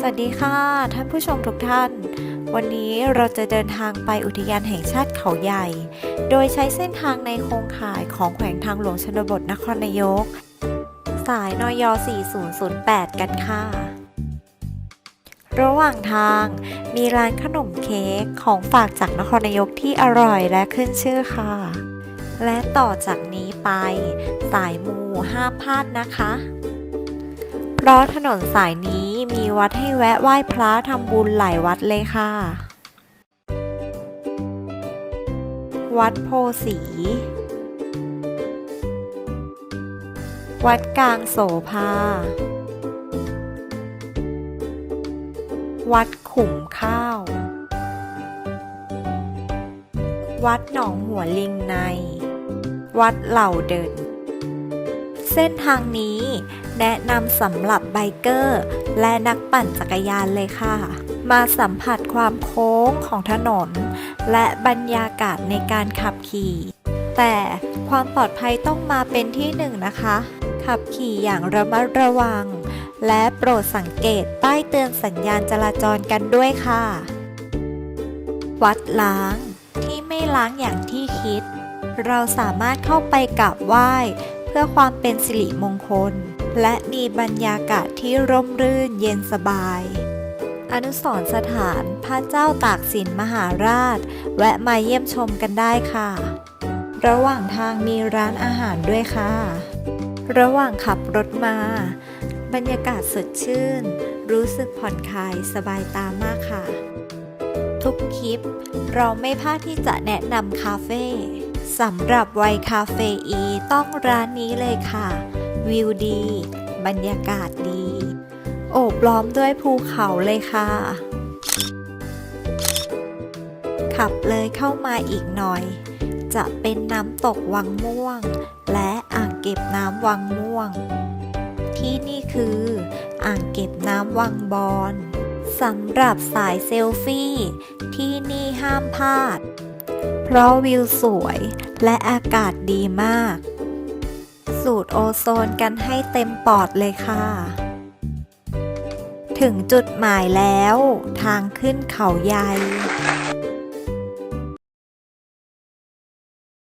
สวัสดีค่ะ ท่านผู้ชมทุกท่าน วันนี้เราจะเดินทางไปอุทยานแห่งชาติเขาใหญ่ โดยใช้เส้นทางในโครงข่ายของแขวงทางหลวงชนบทนครนายก สายนย 4008 กันค่ะ ระหว่างทางมีร้านขนมเค้กของฝากจากนครนายกที่อร่อยและขึ้นชื่อค่ะ และต่อจากนี้ไป สายมูห้าพลาดนะคะ เพราะถนนสายนี้ มีวัดให้แวะไหว้พระทำบุญหลายวัดเลยค่ะ วัดโพสี วัดกลางโสภา วัดขุมข้าว วัดหนองหัวลิงใน วัดเหล่าเดินเส้นทางนี้ แนะนำสำหรับไบเกอร์ และนักปั่นจักรยานเลยค่ะ มาสัมผัสความโค้งของถนน และบรรยากาศในการขับขี่ แต่ความปลอดภัยต้องมาเป็นที่หนึ่งนะคะ ขับขี่อย่างระมัดระวัง และโปรดสังเกตป้ายเตือนสัญญาณจราจรกันด้วยค่ะ วัดล้างที่ไม่ล้างอย่างที่คิด เราสามารถเข้าไปกราบไหว้เพื่อความเป็นสิริมงคล และมีบรรยากาศที่ร่มรื่นเย็นสบาย อนุสรสถานพระเจ้าตากสินมหาราช แวะมาเยี่ยมชมกันได้ค่ะ ระหว่างทางมีร้านอาหารด้วยค่ะ ระหว่างขับรถมา บรรยากาศสดชื่น รู้สึกผ่อนคลายสบายตามากค่ะ ทุกคลิปเราไม่พลาดที่จะแนะนำคาเฟ่สำหรับวัยคาเฟอีต้องร้านนี้เลยค่ะ วิวดี บรรยากาศดี โอบล้อมด้วยภูเขาเลยค่ะ ขับเลยเข้ามาอีกหน่อย จะเป็นน้ำตกวังม่วง และอ่างเก็บน้ำวังม่วง ที่นี่คืออ่างเก็บน้ำวังบอนสำหรับสายเซลฟี่ ที่นี่ห้ามพลาด เพราะวิวสวยและอากาศดีมาก สูดโอโซนกันให้เต็มปอดเลยค่ะ ถึงจุดหมายแล้ว ทางขึ้นเขาใหญ่